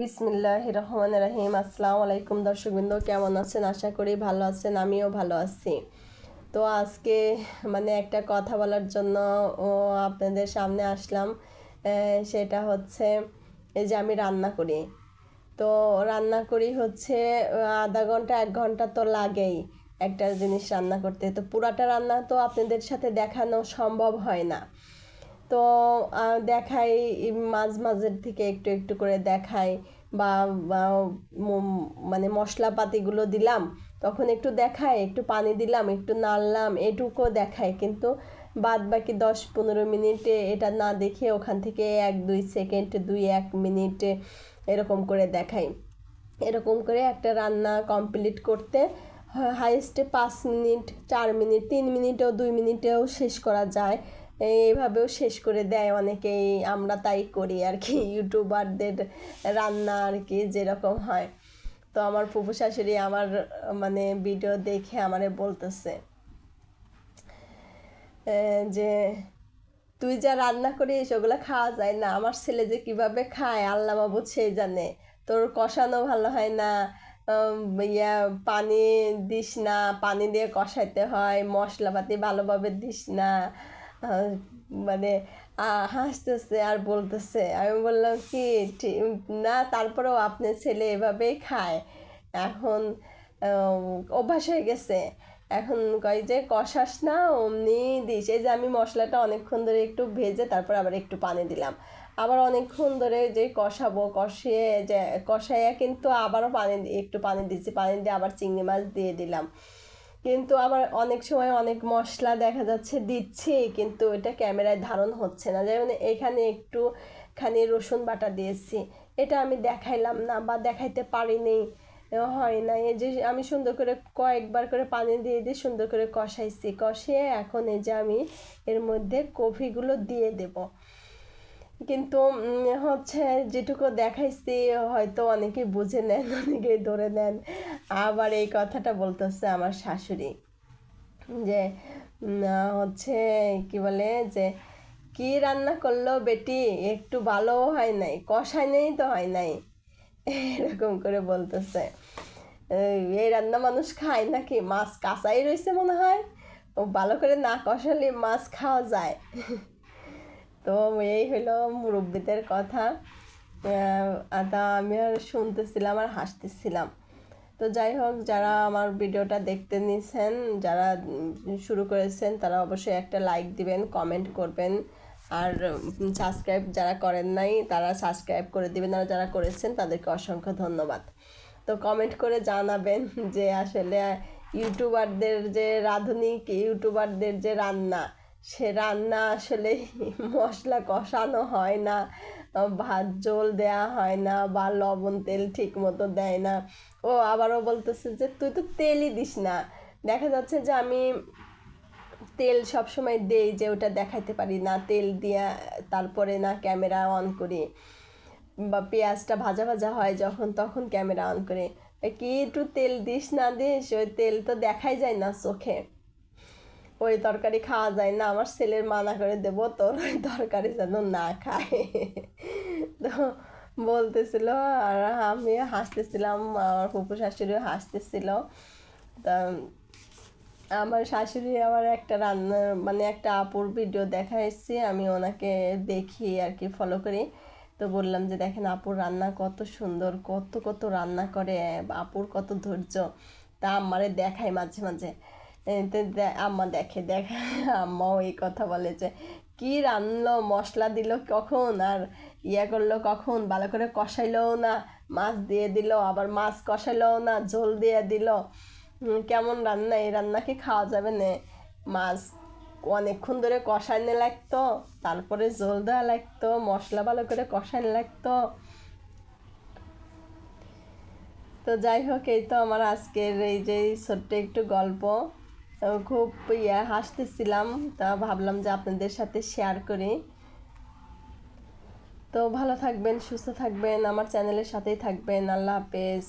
বিসমিল্লাহ রহমান রাহিম আসসালামু আলাইকুম দর্শকবৃন্দ, কেমন আছেন? আশা করি ভালো আছেন, আমিও ভালো আছি। তো আজকে মানে একটা কথা বলার জন্য আপনাদের সামনে আসলাম সেটা হচ্ছে এই যে আমি রান্না করি। তো রান্না করি হচ্ছে, আধা ঘণ্টা, এক ঘণ্টা তো লাগেই একটা জিনিস রান্না করতে। তো পুরাটা রান্না তো আপনাদের সাথে দেখানো সম্ভব হয় না। তো দেখাই মাঝ মাঝের থেকে একটু একটু করে দেখাই বা মানে মশলাপাতিগুলো দিলাম, তখন একটু দেখাই, একটু পানি দিলাম, একটু নাড়লাম, এটুকুও দেখাই, কিন্তু বাদ বাকি দশ পনেরো মিনিটে এটা না দেখে ওখান থেকে এক, দুই সেকেন্ড, দুই, এক মিনিটে এরকম করে দেখাই। এরকম করে একটা রান্না কমপ্লিট করতে হাইস্টে পাঁচ মিনিট, চার মিনিট, তিন মিনিটেও দুই মিনিটেও শেষ করা যায়। এইভাবেও শেষ করে দেয় অনেকেই। আমরা তাই করি আর কি, ইউটিউবারদের রান্না আর কি যেরকম হয়। তো আমার ফুফু শাশুড়ি আমার মানে ভিডিও দেখে আমারে বলতেছে যে, তুই যা রান্না করিস ওগুলো খাওয়া যায় না। আমার ছেলে যে কীভাবে খায় আল্লাহ মাবুদ সেই জানে। তোর কষানো ভালো হয় না ইয়া, পানি দিস না। পানি দিয়ে কষাইতে হয়, মশলাপাতি ভালোভাবে দিস না। মানে হাসতেছে আর বলতেছে। আমি বললাম, কি? না, তারপরেও আপনার ছেলে এভাবেই খায়। এখন অভ্যাস হয়ে গেছে। এখন কয় যে, কষাস না, অমনি দিস। এই যে, আমি মশলাটা অনেকক্ষণ ধরে একটু ভেজে তারপর আবার একটু পানি দিলাম। আবার অনেকক্ষণ ধরে যে, কষাবো, কষিয়ে যে, কষাইয়া কিন্তু আবারও পানি একটু পানি দিচ্ছি। পানি দিয়ে আবার চিংড়ি মাছ দিয়ে দিলাম। কিন্তু আবার অনেক সময় অনেক মশলা দেখা যাচ্ছে দিচ্ছি, কিন্তু এটা ক্যামেরায় ধারণ হচ্ছে না। যেমন এখানে একটু খানি রসুন বাটা দিয়েছি, এটা আমি দেখাইলাম না বা দেখাইতে পারিনি, হয় না। এই যে আমি সুন্দর করে কয়েকবার করে পানি দিয়ে দিয়ে সুন্দর করে কষাইছি, কষিয়ে এখন এই যে আমি এর মধ্যে কফিগুলো দিয়ে দেবো। কিন্তু হচ্ছে যেটুকু দেখাইছি, হয়তো অনেকেই বুঝে নেন অনেকেই ধরে নেন। আবার এই কথাটা বলতেছে আমার শাশুড়ি যে হচ্ছে কি বলে যে, কি রান্না করল বেটি? একটু ভালো হয় নাই কষাই নেই তো হয় নাই। এরকম করে বলতেছে। এই এই রান্না মানুষ খায় নাকি? মাছ কাঁচাই রয়েছে মনে হয়। ও ভালো করে না কষালে মাছ খাওয়া যায়। তো এই হলো মুরব্বীদের কথা। তা আমি আর শুনতেছিলাম আর হাসতেছিলাম। তো যাই হোক, যারা আমার ভিডিওটা দেখতে নিছেন, যারা শুরু করেছেন, তারা অবশ্যই একটা লাইক দিবেন কমেন্ট করবেন। আর সাবস্ক্রাইব যারা করেন নাই, তারা সাবস্ক্রাইব করে দিবেন। আর যারা করেছেন, তাদেরকে অসংখ্য ধন্যবাদ। তো কমেন্ট করে জানাবেন যে আসলে ইউটিউবারদের যে রাঁধুনি ইউটিউবারদের যে রান্না সে রান্না আসলে মশলা কষানো হয় না ভাত জল দেয়া হয় না বা লবণ তেল ঠিক মতো দেয় না। ও আবারও বলতেছে যে, তুই তো তেলই দিস না। দেখা যাচ্ছে যে আমি তেল সব সময় দেই যে ওটা দেখাইতে পারি না, তেল দিয়া তারপরে না ক্যামেরা অন করি বা পেঁয়াজটা ভাজা ভাজা হয় যখন তখন ক্যামেরা অন করে। কি, একটু তেল দিস না দিস? ওই তেল তো দেখাই যায় না চোখে। ওই তরকারি খাওয়া যায় না, আমার ছেলের মানা করে দেব, তোর ওই তরকারি যেন না খায়। তো বলতেছিল, আর আমি হাসতেছিলাম, আমার ফুপু শাশুড়িও হাসতেছিল। তা আমার শাশুড়ি আমার একটা রান্না মানে একটা আপুর ভিডিও দেখা এসেছি আমি ওনাকে দেখি আর কি ফলো করি। তো বললাম যে, দেখেন আপুর রান্না কত সুন্দর, কত কত রান্না করে, আপুর কত ধৈর্য। তা আমারে দেখায় মাঝে মাঝে। আম্মা দেখে দেখে আম্মাও এই কথা বলে যে, কি রান্নলো মশলা দিল কখন? আর ইয়া করল কখন? ভালো করে কষাইলোও না, মাছ দিয়ে দিল, আবার মাছ কষাইলোও না, ঝোল দিয়ে দিল। কেমন রান্না? এই রান্না কি খাওয়া যাবে না? মাছ অনেকক্ষণ ধরে কষাইনে লাগতো, তারপরে জল দেওয়া লাগতো, মশলা ভালো করে কষাইনে লাগতো। তো যাই হোক, এই তো আমার আজকের এই যে ছোট্ট একটু গল্প। খুব ইয়া, হাসতেছিলাম। তা ভাবলাম যে আপনাদের সাথে শেয়ার করি। তো ভালো থাকবেন, সুস্থ থাকবেন, আমার চ্যানেলের সাথেই থাকবেন। আল্লাহ হাফেজ।